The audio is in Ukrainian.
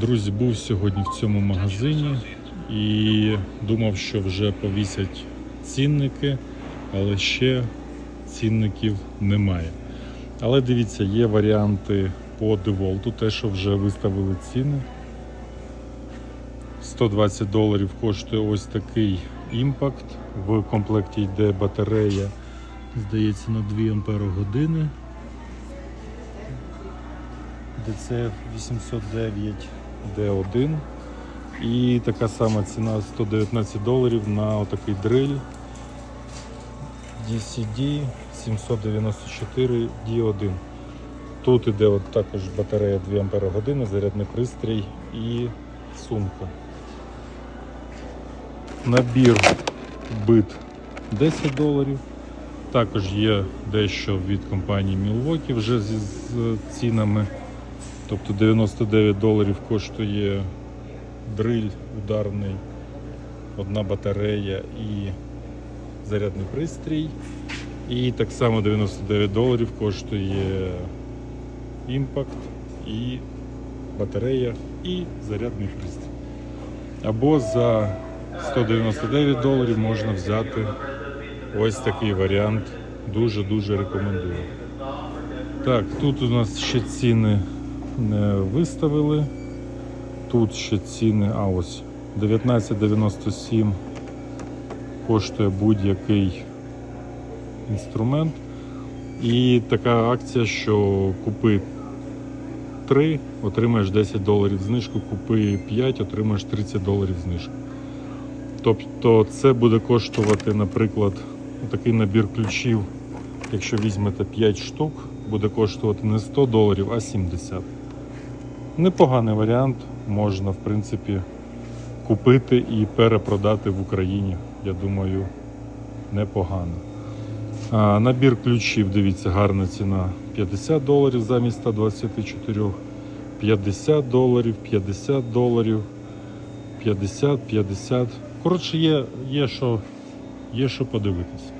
Друзі, був сьогодні в цьому магазині і думав, що вже повісять цінники, але ще цінників немає. Але дивіться, є варіанти по деволту, те, що вже виставили ціни. 120 доларів коштує ось такий імпакт. В комплекті йде батарея, здається, на 2 ампери години. DC 809 D1. І така сама ціна 119 доларів на отакий дриль DCD 794 D1. Тут іде от також батарея 2 Ампера години, зарядний пристрій і сумка. Набір бит 10 доларів. Також є дещо від компанії Milwaukee вже з цінами. Тобто 99 доларів коштує дриль ударний, одна батарея і зарядний пристрій. І так само 99 доларів коштує імпакт і батарея і зарядний пристрій. Або за 199 доларів можна взяти ось такий варіант. Дуже-дуже рекомендую. Так, тут у нас ще ціни виставили. Тут ще ціни, а ось 19,97 коштує будь-який інструмент. І така акція, що купи 3, отримаєш 10 доларів знижку, купи 5, отримаєш 30 доларів знижку. Тобто це буде коштувати, наприклад, такий набір ключів, якщо візьмете 5 штук, буде коштувати не 100 доларів, а 70. Непоганий варіант, можна в принципі купити і перепродати в Україні. Я думаю, непогано. А, набір ключів, дивіться, гарна ціна 50 доларів замість 124, 50 доларів, 50 доларів, 50, 50. Коротше, є, є, що, є що подивитися.